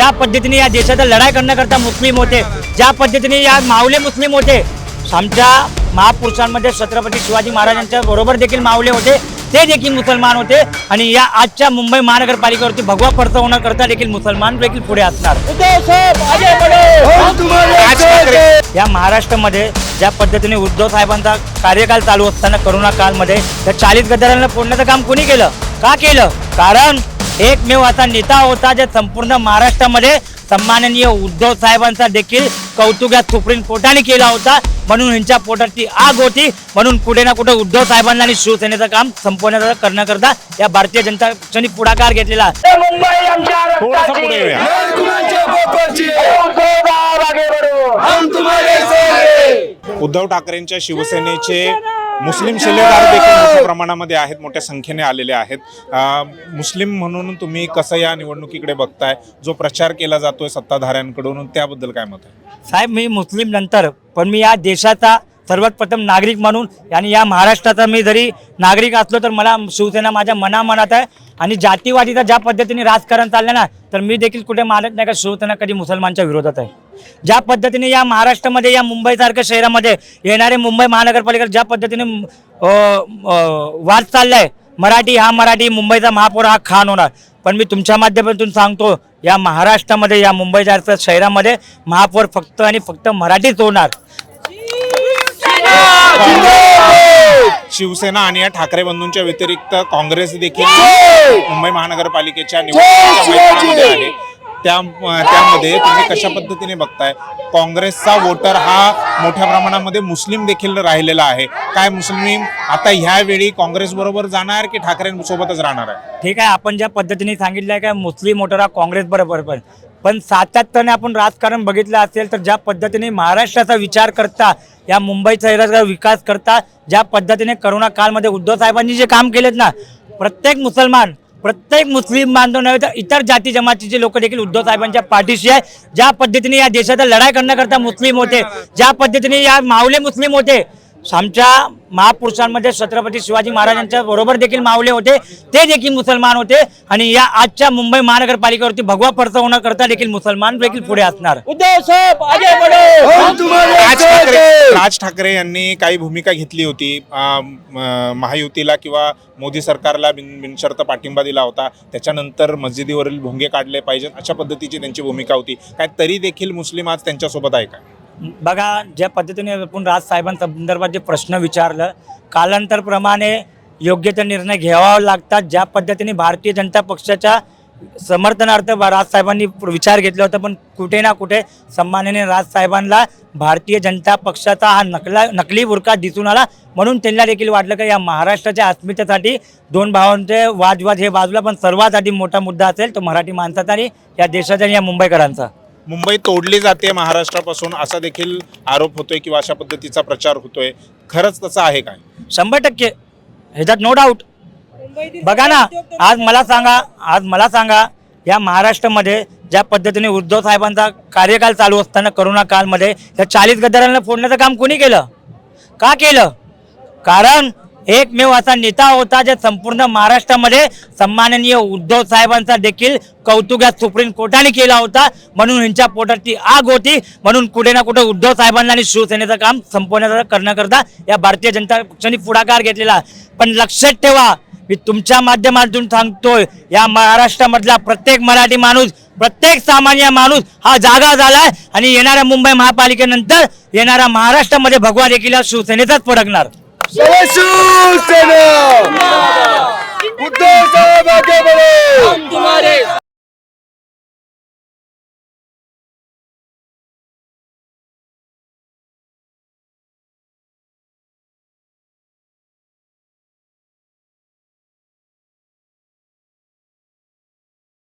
ज्या पद्धतीने या देशाचा लढाई करण्याकरता मुस्लिम होते ज्या पद्धतीने या मावले मुस्लिम होते आमच्या महापुरुषांमध्ये छत्रपती शिवाजी महाराजांच्या बरोबर देखील मावले होते ते देखील मुसलमान होते आणि या आजच्या मुंबई महानगरपालिकेवरती भगवा पडतावण्याकरता देखील मुसलमान देखील पुढे असणार. या महाराष्ट्रामध्ये ज्या पद्धतीने उद्धव साहेबांचा कार्यकाल चालू असताना करोना काळमध्ये त्या चाळीस गद्दारांना फोडण्याचं काम कोणी केलं? का केलं? कारण एकमेव असा नेता होता जे संपूर्ण महाराष्ट्रामध्ये सन्माननीय उद्धव साहेबांचा देखील कौतुक या सुप्रीम कोर्टाने केला होता. म्हणून यांच्या पोटाची आग होती. म्हणून कुठे ना कुठे उद्धव साहेबांना आणि शिवसेनेचं काम संपवण्याचा करण्याकरता या भारतीय जनता पक्षाने पुढाकार घेतलेला. उद्धव ठाकरेंच्या शिवसेनेचे मुस्लिम शिलेदार देखील मोठ्या प्रमाणामध्ये आहेत मोठ्या संख्येने आलेले आहेत. मुस्लिम म्हणून तुम्ही कसं या निवडणुकीकडे बघताय? जो प्रचार केला जातोय सत्ताधाऱ्यांकडून त्याबद्दल काय मत आहे? साहेब मी मुस्लिम नंतर पण मी या देशाचा सर्वात प्रथम नागरिक म्हणून आणि या महाराष्ट्राचा मी जरी नागरिक असलो तर मला शिवसेना माझ्या मनामनात आहे. आणि जातीवादीचा ज्या पद्धतीने राजकारण चाललं ना तर मी देखील कुठे मानत नाही का शिवसेना कधी मुसलमानच्या विरोधात आहे. ज्या पद्धतीने या महाराष्ट्रामध्ये या मुंबईसारख्या शहरामध्ये येणारे मुंबई महानगरपालिका ज्या पद्धतीने वाद चाललाय मराठी हा मराठी मुंबईचा महापौर हा खान होणार. पण मी तुमच्या माध्यमातून सांगतो या महाराष्ट्रामध्ये या मुंबईसारख्या शहरामध्ये महापौर फक्त आणि फक्त मराठीच होणार. शिवसेना आणि या ठाकरे बंधूंच्या व्यतिरिक्त काँग्रेस देखील मुंबई महानगरपालिकेच्या निवडणुकीच्या आहे. त्या त्यामध्ये तुम्ही कशा पद्धतीने बघताय? काँग्रेसचा वोटर हा मोठ्या प्रमाणामध्ये मुस्लिम देखील राहिलेला आहे. काय मुस्लिम? आता ह्यावेळी काँग्रेस बरोबर जाणार की ठाकरेंसोबतच राहणार आहे? ठीक आहे आपण ज्या पद्धतीने सांगितलं आहे का मुस्लिम वोटर हा काँग्रेस बरोबर पण. पण सातत्याने आपण राजकारण बघितलं असेल तर ज्या पद्धतीने महाराष्ट्राचा विचार करता या मुंबई शहराचा विकास करता ज्या पद्धतीने करोना काळमध्ये उद्धव साहेबांनी जे काम केलेत ना प्रत्येक मुसलमान प्रत्येक मुस्लिम बांधव नव्हे तर इतर जाती जमातीचे लोक देखील उद्धव साहेबांच्या पाठीशी आहे. ज्या पद्धतीने या देशाचा लढाई करण्याकरता मुस्लिम होते ज्या पद्धतीने या मावले मुस्लिम होते आमच्या महापुरुषांमध्ये छत्रपती शिवाजी महाराजांच्या बरोबर देखील मावले होते. ते देखील मुसलमान होते. आणि या आजच्या मुंबई महानगरपालिकेवरती भगवा पडतावण्याकरता देखील मुसलमान देखील पुढे असणार. राज ठाकरे राज ठाकरे यांनी काही भूमिका घेतली होती. महायुतीला किंवा मोदी सरकारला बिन बिनशर्त पाठिंबा दिला होता. त्याच्यानंतर मस्जिदीवरील भोंगे काढले पाहिजेत अशा पद्धतीची त्यांची भूमिका होती. काय तरी देखील मुस्लिम आज त्यांच्यासोबत आहे काय बघा ज्या पद्धतीने आपण राजसाहेबांसंदर्भात जे प्रश्न विचारलं कालांतरप्रमाणे योग्य ते निर्णय घ्यावा लागतात ज्या पद्धतीने भारतीय जनता पक्षाच्या समर्थनार्थ राजसाहेबांनी विचार घेतला होता पण कुठे ना कुठे सन्मानाने राजसाहेबांना भारतीय जनता पक्षाचा हा नकला नकली बुरका दिसून आला. म्हणून त्यांना देखील वाटलं की या महाराष्ट्राच्या अस्मितेसाठी दोन भावांचे वादविवाद हे बाजूला पण सर्वात आधी मोठा मुद्दा असेल तो मराठी माणसाचा आणि या देशाचा आणि या मुंबईकरांचा. मुंबई तोडली जाते महाराष्ट्रापासून असा देखील आरोप होतोय किंवा अशा पद्धतीचा प्रचार होतोय. खरंच तसं आहे काय? शंभर टक्के. ह्याच्यात नो डाऊट बघा ना आज मला सांगा आज मला सांगा या महाराष्ट्रामध्ये ज्या पद्धतीने उद्धव साहेबांचा कार्यकाल चालू असताना करोना काळमध्ये या चाळीस गद्दारांना फोडण्याचं काम कोणी केलं? का केलं? कारण एकमेव असा नेता होता जे संपूर्ण महाराष्ट्रामध्ये सन्माननीय उद्धव साहेबांचा देखील कौतुक या सुप्रीम कोर्टाने केला होता. म्हणून यांच्या पोटाची आग होती. म्हणून कुठे ना कुठे उद्धव साहेबांना आणि शिवसेनेचं काम संपवण्याचा करण्याकरता या भारतीय जनता पक्षाने पुढाकार घेतलेला. पण लक्षात ठेवा मी तुमच्या माध्यमातून सांगतोय या महाराष्ट्रामधला प्रत्येक मराठी माणूस प्रत्येक सामान्य माणूस हा जागा झालाय आणि येणाऱ्या मुंबई महापालिकेनंतर येणाऱ्या महाराष्ट्रामध्ये भगवा देखील शिवसेनेचाच फडकणार. Yesus Channel. Untuk sahabat kembali.